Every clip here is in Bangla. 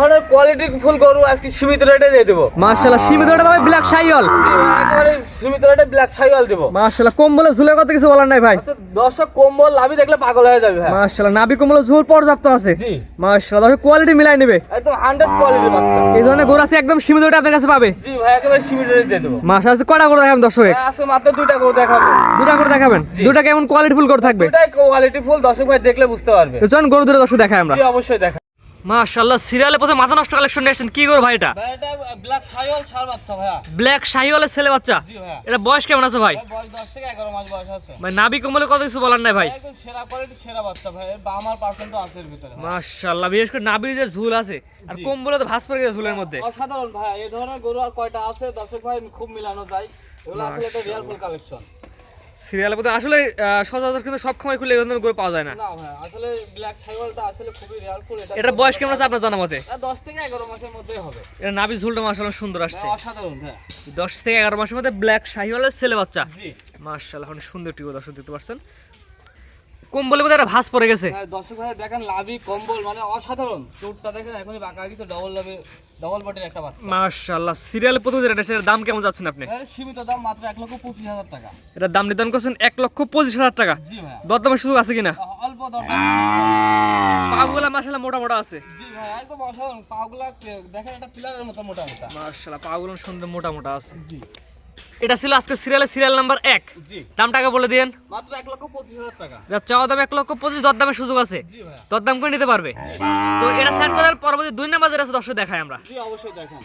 ধরনের কোয়ালিটি ফুল গরু আজকে সীমিত রেটে দিয়ে দেবো। মাশাআল্লাহ সীমিত রেটে পাবে ব্ল্যাক শাইওয়াল একেবারে সীমিত রেটে ব্ল্যাক সাইওয়াল দেবো। মাশাআল্লাহ কম্বলে ঝুলে কত কিছু বলার নাই ভাই। দর্শক কম্বল লাভি দেখলে পাগল হয়ে যাবে হ্যাঁ মাশাআল্লাহ নাবি কম্বলে ঝুল পর্যাপ্ত আছে। জি। মাশাআল্লাহ কোয়ালিটি মিলাই নেবে। একদম হান্ড্রেড কোয়ালিটির বাচ্চা। এই ধরনের গরু আছে একদম সীমিত রেটে আপনার কাছে পাবে। জি ভাই একেবারে সীমিত রেটে দিয়ে দেবো। আছে কটা করে দেখাবেন দর্শক? ভাই, আজকে মাত্র দুইটা গরু দেখাবো। দুটা করে দেখাবেন? দুটা কেমন কোয়ালিটি ফুল করে থাকবে? কোয়ালিটি ফুল দর্শক ভাই দেখলে বুঝতে পারবে। তো চলুন গরু দুটো দর্শক দেখাই আমরা। জি অবশ্যই দেখা মাশাআল্লাহ সিরিয়ালে প্রথমে মাথা নষ্ট কালেকশন নিয়েছেন কি গরু ভাই এটা? ব্ল্যাক সাইওয়াল সার বাচ্চা ভাইয়া। ব্ল্যাক শাহিওয়ালের ছেলে বাচ্চা? জি ভাইয়া। এটা বয়স কেমন আছে ভাই? বয়স দশ থেকে এগারো মাস বয়স আছে। মানে নাবি কম্বলে কত কিছু বলার নাই ভাই? একদম সেরা কোয়ালিটি সেরা বাচ্চা ভাই। এর আমার পার্সেন্ট আছে এর ভিতরে। মাশাআল্লাহ বিশেষ করে নাবি যে ঝুল আছে আর কম্বলে তো ভাস পড়ে গেছে ঝুলের মধ্যে। অসাধারণ ভাই এই ধরনের গরু আর কয়টা আছে দর্শক ভাই খুব মিলানো যায়। এগুলো আসলে একটা রিয়াল ফুল কালেকশন সিরিয়ালের মধ্যে আসলে সচরাচর কিন্তু সব সময় খুলে এখান গরু পাওয়া যায় না। আসলে ব্ল্যাক সাইওয়ালটা আসলে খুবই এটা এটার বয়স কেমন আছে আপনার জানা মতে? এটা দশ থেকে এগারো মাসের মধ্যেই হবে। এটা নাবি ঝুলটা মাশাআল্লাহ সুন্দর আসছে। অসাধারণ হ্যাঁ। দশ থেকে এগারো মাসের মধ্যে ব্ল্যাক শাহিওয়ালের ছেলে বাচ্চা। জি। মাশাআল্লাহ অনেক সুন্দর টিকো দর্শক দেখতে পাচ্ছেন। কম্বলের মধ্যে একটা ভাস পড়ে গেছে। দর্শক ভাই দেখেন লাভি কম্বল মানে অসাধারণ। চোটটা দেখেন এখনই বাঁকা কিছু ডবল লাভে ডবল বডির একটা বাচ্চা। মাশাআল্লাহ সিরিয়ালে প্রথম যেটা সেটার দাম কেমন যাচ্ছেন আপনি? সীমিত দাম মাত্র এক লক্ষ পঁচিশ হাজার টাকা। এটার দাম নির্ধারণ করছেন এক লক্ষ পঁচিশ হাজার টাকা। জি ভাই। দরদামের সুযোগ আছে কিনা? অল্প দরদাম। পাগুলা মাশাআল্লাহ মোটা মোটা আছে। জি ভাই একদম অসাধারণ। পাগুলা দেখেন একটা পিলারের মতো মোটা মোটা। মাশাআল্লাহ পাগুলো সুন্দর মোটা মোটা আছে। জি। এটা ছিল আজকে সিরিয়ালের সিরিয়াল নাম্বার এক। জি। দাম টাকা বলে দিন মাত্র এক লক্ষ পঁচিশ হাজার টাকা। চাওয়া দাম এক লক্ষ পঁচিশ দরদামের সুযোগ আছে। দরদাম করে নিতে পারবে। তো এটা সেট করার পরবর্তী দুই নাম্বার যেটা আছে দর্শক দেখায় আমরা। অবশ্যই দেখেন।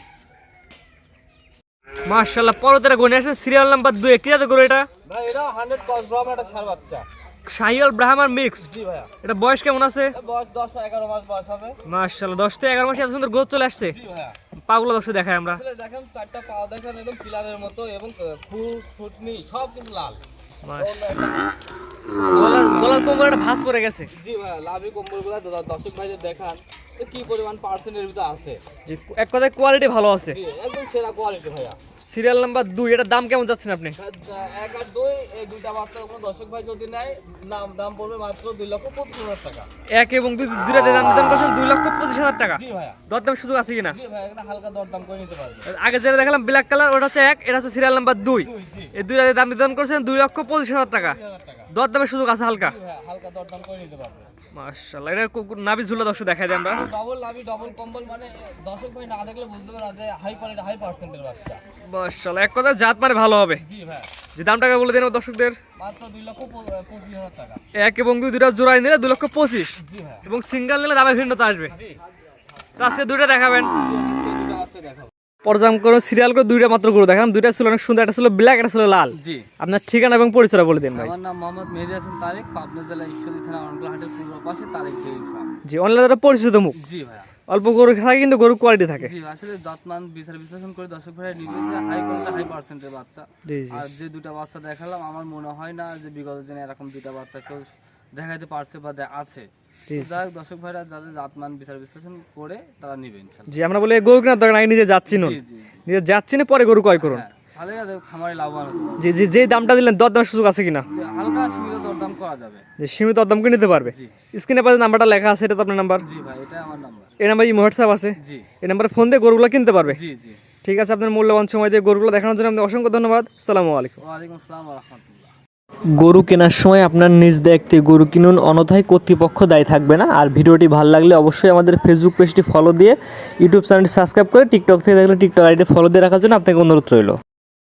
গনে আসে সিরিয়াল নাম্বার দুই কি যাতে করে এটা? ভাই এটা হান্ড্রেড কস গ্রাম একটা সার বাচ্চা। শাহিয়াল ব্রাহ্মার মিক্স জি ভাইয়া। এটা বয়স কেমন আছে? বয়স দশ এগারো মাস বয়স হবে। মাশাআল্লাহ দশ থেকে এগারো মাসে এত সুন্দর গ্রোথ চলে আসছে। জি ভাইয়া। পাগুলো দর্শক দেখাই আমরা। দেখেন চারটা পা দেখেন একদম পিলারের মতো এবং ফুল থুতনি সব কিন্তু লাল। গলার গলার কোমরে একটা ভাস পড়ে গেছে। জি ভাইয়া লাভি কম্বলগুলো দর্শক ভাইদের দেখান। কি পরিমাণ পার্সেন্টের ভিতরে আছে? যে এক কথায় কোয়ালিটি ভালো আছে। জি একদম সেরা কোয়ালিটি ভাইয়া। সিরিয়াল নাম্বার দুই এটার দাম কেমন যাচ্ছেন আপনি? এক আর দুই এই দুইটা বাচ্চা কোনো দর্শক ভাই যদি নেয় দাম দাম পড়বে মাত্র দুই লক্ষ পঁচিশ হাজার টাকা। এক এবং দুই দুইটা দাম দাম করছেন দুই লক্ষ পঁচিশ হাজার টাকা। জি ভাইয়া। দরদাম সুযোগ আছে কিনা? জি ভাইয়া হালকা দরদাম করে নিতে পারবে। আগে যেটা দেখালাম ব্ল্যাক কালার ওটা হচ্ছে এক এটা হচ্ছে সিরিয়াল নাম্বার দুই। দুই জি। এই দুইটা দাম নির্ধারণ করছেন দুই লক্ষ পঁচিশ হাজার টাকা। দরদামের সুযোগ আছে হালকা। জি হালকা দরদাম করে নিতে পারবে। মাশাআল্লাহ এটা নাভি ঝুলা দর্শক দেখাই দিই আমরা। ডবল লাভি ডবল কম্বল মানে দর্শক ভাই না দেখলে বুঝতে পারে যে হাই কোয়ালিটি হাই পার্সেন্টের বাচ্চা। মাশাআল্লাহ এক কথা জাত মানে ভালো হবে। জি ভাই। যে দাম টাকা বলে দেন দর্শকদের। মাত্র লক্ষ প- পঁচিশ হাজার টাকা। এক এবং দুই দুইটা জোড়াই নিলে দুই লক্ষ পঁচিশ। জি ভাই। এবং সিঙ্গেল নিলে দামের ভিন্নতা আসবে। জি। তো আজকে দুইটা দেখাবেন। জি আজকে দুটো দেখাবো। করে সিরিয়াল করে দুইটা মাত্র করে দেখান দুইটা ছিল অনেক সুন্দর একটা ছিল ব্ল্যাক একটা ছিল লাল। জি। আপনার ঠিকানা এবং পরিচয় বলে দিন ভাই। আমার নাম মোহাম্মদ মেহেদি হাসান তারেক পাবনা জেলা ঈশ্বরী থানা অনকলাহাটের পূর্ব পাশে তারেক ডেইরি ফার্ম জি অনলাইনে পরিচিত মুখ। জি ভাইয়া। অল্প গরু থাকে কিন্তু গরু কোয়ালিটি থাকে। জি আসলে যত্মান বিচার বিশ্লেষণ করে দর্শক ভাইয়া নিবে যে হাই কোয়ালিটি হাই পার্সেন্টের বাচ্চা। আর যে দুটা বাচ্চা দেখালাম আমার মনে হয় না যে বিগত দিনে এরকম দুটা বাচ্চা কেউ দেখাইতে পারছে বা আছে। যাই হোক দর্শক ভাইরা যাদের জাতমান বিচার বিশ্লেষণ করে তারা নিবে ইনশাল্লাহ। জি আমরা বলি গরু কেনার দরকার নাই নিজে যাচ্ছি জি। নিজে যাচ্ছি না পরে গরু ক্রয় করুন। হ্যাঁ। তাহলে খামারে লাভবান জি জি যেই দামটা দিলেন দর দামের সুযোগ আছে কিনা? যে হালকা সীমিত দরদাম করা যাবে। যে সীমিত দাম করে নিতে পারবে? জি। স্ক্রিনে পাশে নাম্বারটা লেখা আছে এটা তো আপনার নাম্বার? জি ভাই এটা আমার নাম্বার। এই নাম্বার ইমো হোয়াটসঅ্যাপ আছে? জি। এই নাম্বারে ফোন দিয়ে গরুগুলো কিনতে পারবে? জি জি। ঠিক আছে আপনার মূল্যবান সময় দিয়ে গরুগুলো দেখানোর জন্য আপনাকে অসংখ্য ধন্যবাদ। সালামু আলাইকুম। ওয়ালাইকুম আসসালাম রহমতুল্লাহ গরু কেনার সময় আপনার নিজ দেখতে গরু কিনুন অনথায় কর্তৃপক্ষ দায়ী থাকবে না। আর ভিডিওটি ভালো লাগলে অবশ্যই আমাদের ফেসবুক পেজটি ফলো দিয়ে ইউটিউব চ্যানেলটি সাবস্ক্রাইব করে টিকটক থেকে দেখলে টিকটক আইডি ফলো দিয়ে রাখার জন্য আপনাকে অনুরোধ রইল।